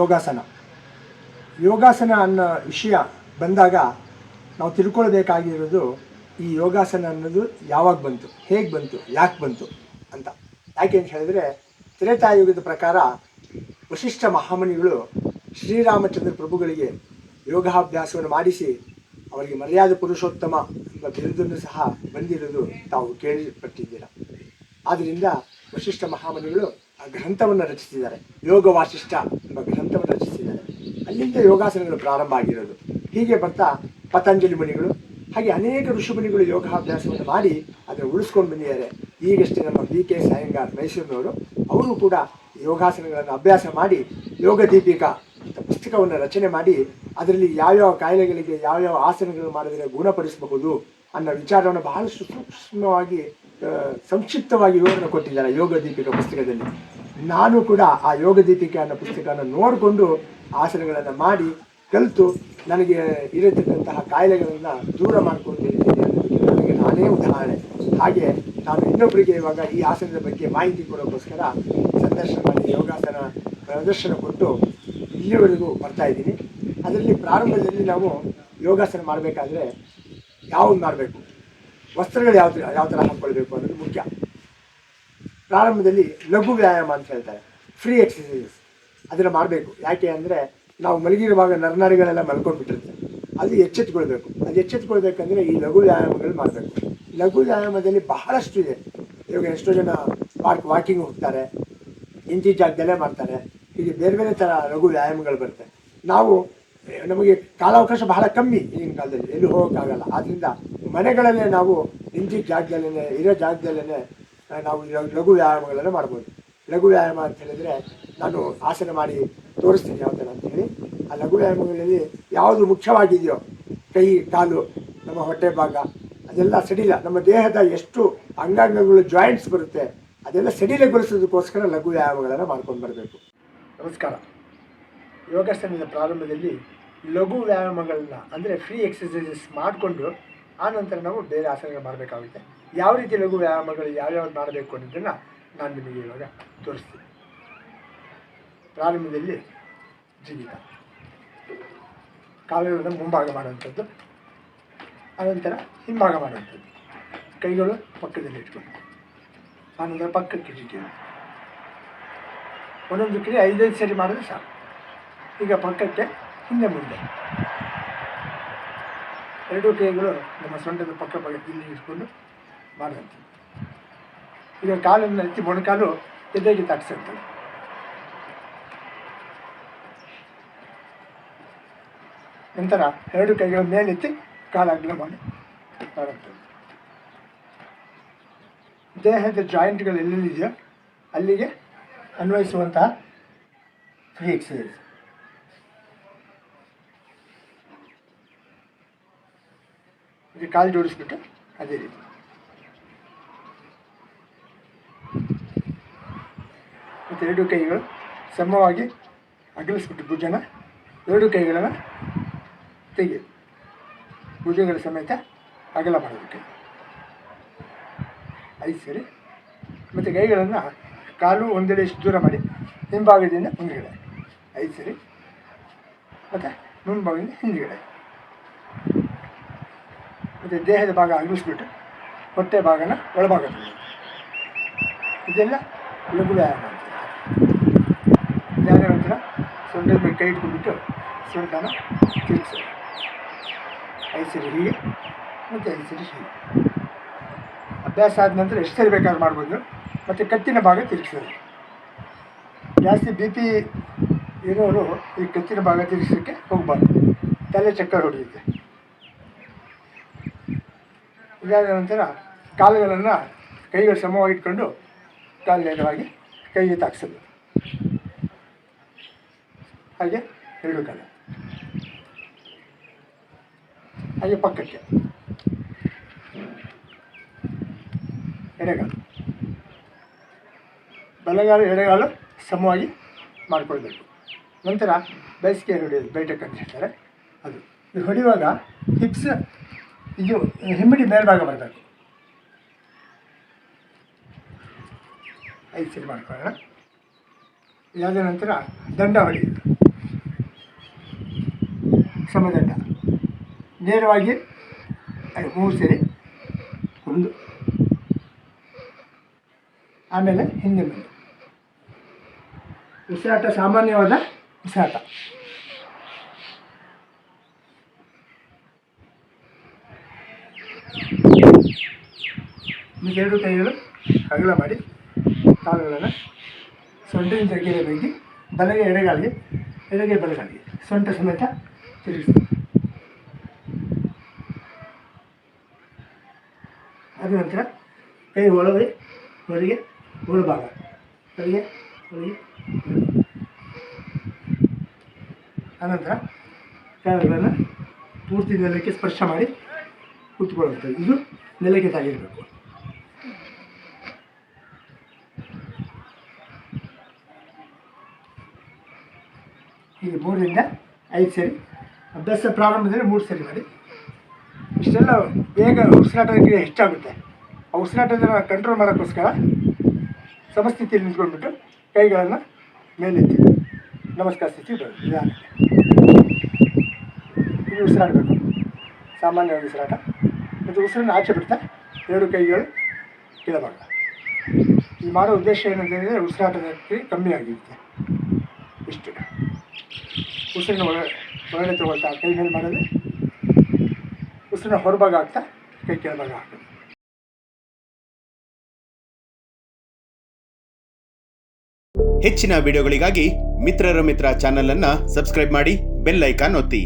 ಯೋಗಾಸನ. ಯೋಗಾಸನ ಅನ್ನೋ ವಿಷಯ ಬಂದಾಗ ನಾವು ತಿಳ್ಕೊಳ್ಬೇಕಾಗಿರೋದು ಈ ಯೋಗಾಸನ ಅನ್ನೋದು ಯಾವಾಗ ಬಂತು, ಹೇಗೆ ಬಂತು, ಯಾಕೆ ಬಂತು ಅಂತ. ಯಾಕೆ ಅಂತ ಹೇಳಿದ್ರೆ ತ್ರೇತಾಯುಗದ ಪ್ರಕಾರ ವಶಿಷ್ಠ ಮಹಾಮನಿಗಳು ಶ್ರೀರಾಮಚಂದ್ರ ಪ್ರಭುಗಳಿಗೆ ಯೋಗಾಭ್ಯಾಸವನ್ನು ಮಾಡಿಸಿ ಅವರಿಗೆ ಮರ್ಯಾದೆ ಪುರುಷೋತ್ತಮ ಎಂಬ ಬಿರುದನ್ನು ಸಹ ಬಂದಿರೋದು ತಾವು ಕೇಳಿಪಟ್ಟಿದ್ದೀರ. ಆದ್ದರಿಂದ ವಶಿಷ್ಠ ಮಹಾಮುನಿಗಳು ಗ್ರಂಥವನ್ನು ರಚಿಸಿದ್ದಾರೆ. ಯೋಗ ವಾಸಿಷ್ಠ ಎಂಬ ಗ್ರಂಥವನ್ನು ರಚಿಸಿದ್ದಾರೆ. ಅಲ್ಲಿಂದ ಯೋಗಾಸನಗಳು ಪ್ರಾರಂಭ ಆಗಿರೋದು. ಹೀಗೆ ಬರ್ತಾ ಪತಂಜಲಿ ಮುನಿಗಳು, ಹಾಗೆ ಅನೇಕ ಋಷಿಮುನಿಗಳು ಯೋಗಾಭ್ಯಾಸವನ್ನು ಮಾಡಿ ಅದನ್ನು ಉಳಿಸ್ಕೊಂಡು ಬಂದಿದ್ದಾರೆ. ಈಗಷ್ಟೇ ನಮ್ಮ ಬಿ ಕೆ ಸಾಯಂಗಾರ್ ಮೈಸೂರಿನವರು, ಅವರು ಕೂಡ ಯೋಗಾಸನಗಳನ್ನು ಅಭ್ಯಾಸ ಮಾಡಿ ಯೋಗ ದೀಪಿಕಾ ಅಂತ ಪುಸ್ತಕವನ್ನು ರಚನೆ ಮಾಡಿ ಅದರಲ್ಲಿ ಯಾವ್ಯಾವ ಕಾಯಿಲೆಗಳಿಗೆ ಯಾವ್ಯಾವ ಆಸನಗಳು ಮಾಡಿದರೆ ಗುಣಪಡಿಸಬಹುದು ಅನ್ನೋ ವಿಚಾರವನ್ನು ಬಹಳಷ್ಟು ಸೂಕ್ಷ್ಮವಾಗಿ ಸಂಕ್ಷಿಪ್ತವಾಗಿ ವಿವರಣೆ ಕೊಟ್ಟಿದ್ದಾರೆ ಯೋಗ ದೀಪಿಕಾ ಪುಸ್ತಕದಲ್ಲಿ. ನಾನು ಕೂಡ ಆ ಯೋಗ ದೀಪಿಕೆ ಅನ್ನೋ ಪುಸ್ತಕವನ್ನು ನೋಡಿಕೊಂಡು ಆಸನಗಳನ್ನು ಮಾಡಿ ಕಲಿತು ನನಗೆ ಇರತಕ್ಕಂತಹ ಕಾಯಿಲೆಗಳನ್ನು ದೂರ ಮಾಡಿಕೊಂಡಿದ್ದೇನೆ ಅನ್ನೋದಕ್ಕೆ ನನಗೆ ನಾನೇ ಉದಾಹರಣೆ. ಹಾಗೆ ನಾನು ಇನ್ನೊಬ್ಬರಿಗೆ ಇವಾಗ ಈ ಆಸನದ ಬಗ್ಗೆ ಮಾಹಿತಿ ಕೊಡೋಕ್ಕೋಸ್ಕರ ಸಂದರ್ಶನ ಮಾಡಿ, ಯೋಗಾಸನ ಪ್ರದರ್ಶನ ಕೊಟ್ಟು ಇಲ್ಲಿವರೆಗೂ ಬರ್ತಾ ಇದ್ದೀನಿ. ಅದರಲ್ಲಿ ಪ್ರಾರಂಭದಲ್ಲಿ ನಾವು ಯೋಗಾಸನ ಮಾಡಬೇಕಾದ್ರೆ ಯಾವ್ದು ಮಾಡಬೇಕು? ವಸ್ತ್ರಗಳು ಯಾವ ಯಾವ ಥರ ಹಾಕ್ಕೊಳ್ಬೇಕು ಅನ್ನೋದು ಮುಖ್ಯ. ಪ್ರಾರಂಭದಲ್ಲಿ ಲಘು ವ್ಯಾಯಾಮ ಅಂತ ಹೇಳ್ತಾರೆ. ಫ್ರೀ ಎಕ್ಸಸೈಸಸ್ ಅದನ್ನು ಮಾಡಬೇಕು. ಯಾಕೆ ಅಂದರೆ ನಾವು ಮಲಗಿರುವಾಗ ನರನಾಡಿಗಳೆಲ್ಲ ಮಲ್ಕೊಂಡ್ಬಿಟ್ಟಿರುತ್ತೆ. ಅದು ಎಚ್ಚೆತ್ಕೊಳ್ಬೇಕು. ಅದು ಎಚ್ಚೆತ್ಕೊಳ್ಬೇಕಂದ್ರೆ ಈ ಲಘು ವ್ಯಾಯಾಮಗಳು ಮಾಡಬೇಕು. ಲಘು ವ್ಯಾಯಾಮದಲ್ಲಿ ಬಹಳಷ್ಟು ಇದೆ. ಇವಾಗ ಎಷ್ಟೋ ಜನ ಪಾರ್ಕ್ ವಾಕಿಂಗ್ ಹೋಗ್ತಾರೆ. ಇಂತಿ ಜಾಗದಲ್ಲೇ ಮಾಡ್ತಾರೆ. ಹೀಗೆ ಬೇರೆ ಬೇರೆ ಥರ ಲಘು ವ್ಯಾಯಾಮಗಳು ಬರುತ್ತೆ. ನಾವು ನಮಗೆ ಕಾಲಾವಕಾಶ ಬಹಳ ಕಮ್ಮಿ ಈಗಿನ ಕಾಲದಲ್ಲಿ, ಎಲ್ಲೂ ಹೋಗೋಕ್ಕಾಗಲ್ಲ. ಆದ್ದರಿಂದ ಮನೆಗಳಲ್ಲೇ ನಾವು ನಿಂತಿದ್ದ ಜಾಗದಲ್ಲೇ ಇರೋ ಜಾಗದಲ್ಲೇ ನಾವು ಲಘು- ವ್ಯಾಯಾಮಗಳನ್ನು ಮಾಡ್ಬೋದು. ಲಘು ವ್ಯಾಯಾಮ ಅಂತ ಹೇಳಿದರೆ ನಾನು ಆಸನ ಮಾಡಿ ತೋರಿಸ್ತೀನಿ ಯಾವ ಥರ ಅಂತೇಳಿ ಆ ಲಘು ವ್ಯಾಯಾಮಗಳಲ್ಲಿ ಯಾವುದು ಮುಖ್ಯವಾಗಿದೆಯೋ, ಕೈ, ಕಾಲು, ನಮ್ಮ ಹೊಟ್ಟೆ ಭಾಗ, ಅದೆಲ್ಲ ಸಡಿಲ. ನಮ್ಮ ದೇಹದ ಎಷ್ಟು ಅಂಗಾಂಗಗಳು ಜಾಯಿಂಟ್ಸ್ ಬರುತ್ತೆ, ಅದೆಲ್ಲ ಸಡಿಲಗೊಳಿಸೋದಕ್ಕೋಸ್ಕರ ಲಘು ವ್ಯಾಯಾಮಗಳನ್ನು ಮಾಡ್ಕೊಂಡು ಬರಬೇಕು. ನಮಸ್ಕಾರ. ಯೋಗಾಸನದ ಪ್ರಾರಂಭದಲ್ಲಿ ಲಘು ವ್ಯಾಯಾಮಗಳನ್ನ, ಅಂದರೆ ಫ್ರೀ ಎಕ್ಸಸೈಸಸ್ ಮಾಡಿಕೊಂಡು ಆನಂತರ ನಾವು ಬೇರೆ ಆಸನಗಳು ಮಾಡಬೇಕಾಗುತ್ತೆ. ಯಾವ ರೀತಿ ಲಘು ವ್ಯಾಯಾಮಗಳು ಯಾವ್ಯಾವ್ದು ಮಾಡಬೇಕು ಅನ್ನೋದನ್ನು ನಾನು ನಿಮಗೆ ಇವಾಗ ತೋರಿಸ್ತೀನಿ. ಪ್ರಾರಂಭದಲ್ಲಿ ಜಿಗಿತ ಕಾಲುಗಳನ್ನು ಮುಂಭಾಗ ಮಾಡುವಂಥದ್ದು ಆನಂತರ ಹಿಂಭಾಗ ಮಾಡುವಂಥದ್ದು. ಕೈಗಳು ಪಕ್ಕದಲ್ಲಿ ಇಟ್ಕೊಂಡು ಆನಂತರ ಪಕ್ಕಕ್ಕೆ ಜಿಗಿಯೋದು ಒಂದೊಂದು ಕ್ರಿಯೆ ಐದೈದು ಸರಿ ಮಾಡಿದ್ರೆ ಸಾಕು. ಈಗ ಪಕ್ಕಕ್ಕೆ ಹಿಂದೆ ಮುಂದೆ. ಎರಡೂ ಕೈಗಳು ನಮ್ಮ ಸೊಂಟದ ಪಕ್ಕ ಪಕ್ಕ ಇಲ್ಲಿ ಇಟ್ಕೊಂಡು ಮಾಡಿದಂತೆ ಈಗ ಕಾಲನ್ನು ಎತ್ತಿ ಮೊಣಕಾಲು ಎದೆಗೆ ತಾಕ್ಸಿರ್ತದೆ ನಂತರ ಎರಡು ಕೈಗಳ ಮೇಲೆತ್ತಿ ಕಾಲು ಅಗಲ ಮಾಡಿ ಮಾಡುವಂಥದ್ದು ದೇಹದ ಜಾಯಿಂಟ್ಗಳು ಎಲ್ಲೆಲ್ಲಿದೆಯೋ ಅಲ್ಲಿಗೆ ಅನ್ವಯಿಸುವಂತಹ ಫ್ರೀ ಎಕ್ಸಸೈಸ್ ಇದು ಕಾಲು ಜೋಡಿಸ್ಬಿಟ್ಟು ಅದೇ ರೀತಿ. ಮತ್ತು ಎರಡು ಕೈಗಳು ಸಮವಾಗಿ ಅಗಲಿಸ್ಬಿಟ್ಟು ಭುಜನ, ಎರಡು ಕೈಗಳನ್ನು ತೆಗೆ. ಭುಜಗಳ ಸಮೇತ ಅಗಲ ಮಾಡೋದಕ್ಕೆ. ಐದು ಸರಿ. ಮತ್ತು ಕೈಗಳನ್ನು ಕಾಲು ಒಂದೆಡೆ ಇಷ್ಟು ದೂರ ಮಾಡಿ ಹಿಂಭಾಗದಿಂದ ಮುಂದುಗಡೆ. ಐದು ಸರಿ. ಮತ್ತು ಮುಂಭಾಗದಿಂದ ಹಿಂದುಗಡೆ. ಮತ್ತು ದೇಹದ ಭಾಗ ಅಗಲಿಸ್ಬಿಟ್ಟು ಹೊಟ್ಟೆ ಭಾಗನ ಒಳಭಾಗ ತೆಗೆಯೋದು. ಇದೆಲ್ಲ ಲಘು ವ್ಯಾಯಾಮ ಅಂತ ನಂತರ ಸೊಂಟದ ಮೇಲೆ ಕೈ ಇಟ್ಕೊಂಡ್ಬಿಟ್ಟು ಸೊಂಟನ ತಿರುಗಿಸೋದು. ಐದು ಸರಿ ಹೀಗೆ ಮತ್ತು ಐದು ಸರಿ ಹೀಗೆ. ಅಭ್ಯಾಸ ಆದ ನಂತರ ಎಷ್ಟು ಸರಿ ಬೇಕಾದ್ರೂ ಮಾಡ್ಬೋದು. ಮತ್ತು ಕತ್ತಿನ ಭಾಗ ತಿರುಗಿಸೋದು. ಜಾಸ್ತಿ ಬಿ ಪಿ ಇರೋರು ಈ ಕತ್ತಿನ ಭಾಗ ತಿರುಗಿಸೋಕ್ಕೆ ಹೋಗ್ಬಾರ್ದು. ತಲೆ ಚಕ್ಕರ್ ಹೊಡೆಯುತ್ತೆ. ಇದಾದ ನಂತರ ಕಾಲುಗಳನ್ನು ಕೈಗಳು ಸಮವಾಗಿ ಇಟ್ಕೊಂಡು ಕಾಲು ನೇರವಾಗಿ ಕೈಗೆ ತಾಕ್ಸೋದು. ಹಾಗೆ ಎರಡು ಕಾಲ. ಹಾಗೆ ಪಕ್ಕಕ್ಕೆ. ಎಡೆಗಾಲು. ಬಲಗಾಲು, ಎಡೆಗಾಲು ಸಮವಾಗಿ ಮಾಡಿಕೊಳ್ಬೇಕು. ನಂತರ ಬೇಸಿಗೆ ಹೊಡೆಯೋದು ಬೈಟಕ್ ಅಂತ ಹೇಳ್ತಾರೆ ಅದು ಹೊಡೆಯುವಾಗ ಹಿಪ್ಸ್ ಇದು ಹಿಮ್ಮಡಿ ಮೇಲ್ಭಾಗ ಬರಬೇಕು. ಐದು ಸರಿ ಮಾಡ್ಕೊಳ್ಳೋಣ. ಇದಾದ ನಂತರ ದಂಡ ಹೊಡೆಯೋದು ಸಮದಂಡ. ನೇರವಾಗಿ ಮೂರು ಸೇರಿ, ಒಂದು. ಆಮೇಲೆ ಹಿಂದೆ ಬಂದು. ಉಸಿರಾಟ ಸಾಮಾನ್ಯವಾದ ಉಸಿರಾಟ. ಎರಡು ಕೈಗಳು ಅಗಲ ಮಾಡಿ ಕಾಲುಗಳನ್ನು ಸೊಂಟಿನ ತೆಗೆಯಲು ಬಗ್ಗೆ ಬಲಗೆ ಎಡಗಾಲಿಗೆ, ಎಡಗೆ ಬಲಗಾಲಿಗೆ, ಸೊಂಟ ಸಮೇತ ತಿರುಗಿಸಿ. ಅದ ನಂತರ ಕೈ ಒಳಗೆ, ಹೊರಗೆ ಒಳಭಾಗ ಹೊರಗೆ ಹೊರಗೆ. ಅನಂತರ ಕಾಲುಗಳನ್ನು ಪೂರ್ತಿ ನೆಲಕ್ಕೆ ಸ್ಪರ್ಶ ಮಾಡಿ ಕೂತ್ಕೊಳ್ಳುತ್ತದೆ ಇದು ನೆಲಕ್ಕೆ ತಾಗಿರಬೇಕು. ಹೀಗೆ ಮೂರರಿಂದ ಐದು ಸರಿ. ಅಭ್ಯಾಸ ಪ್ರಾರಂಭದಲ್ಲಿ ಮೂರು ಸರಿ ಮಾಡಿ. ಇಷ್ಟೆಲ್ಲ ಬೇಗ ಉಸಿರಾಟ ಕ್ರಿಯೆ ಹೆಚ್ಚಾಗುತ್ತೆ. ಆ ಉಸಿರಾಟದ ಕಂಟ್ರೋಲ್ ಮಾಡೋಕ್ಕೋಸ್ಕರ ಸಮಸ್ಥಿತಿಯಲ್ಲಿ ನಿಂತ್ಕೊಂಡ್ಬಿಟ್ಟು ಕೈಗಳನ್ನು ಮೇಲೆತ್ತಿ. ನಮಸ್ಕಾರ, ಸ್ಥಿತಿ ಇದು ಉಸಿರಾಡಬೇಕು. ಸಾಮಾನ್ಯವಾಗಿ ಉಸಿರಾಟ. ಮತ್ತು ಉಸಿರನ್ನು ಆಚೆ ಬಿಡ್ತಾ ಎರಡು ಕೈಗಳು ಕೇಳಬಾರ್ದು ಇದು ಮಾಡೋ ಉದ್ದೇಶ ಏನಂತಂದರೆ ಉಸಿರಾಟದ ಕ್ರಿಯೆ ಕಮ್ಮಿ ಆಗಿರುತ್ತೆ. ಇಷ್ಟು. ಉಸಿರನ್ನ ಒಳ ಒಳಗಡೆ ತಗೊಳ್ತಾ ಕೈ ಮೇಲೆ ಮಾಡೋದು ಉಸಿರನ್ನ ಹೊರಭಾಗ ಆಗ್ತಾ ಕೈ ಕೆಳಭಾಗ ಹಾಕೋದು ಹೆಚ್ಚಿನ ವಿಡಿಯೋಗಳಿಗಾಗಿ ಮಿತ್ರರ ಮಿತ್ರ ಚಾನೆಲ್ ಅನ್ನ ಸಬ್ಸ್ಕ್ರೈಬ್ ಮಾಡಿ ಬೆಲ್ ಐಕಾನ್ ಒತ್ತಿ.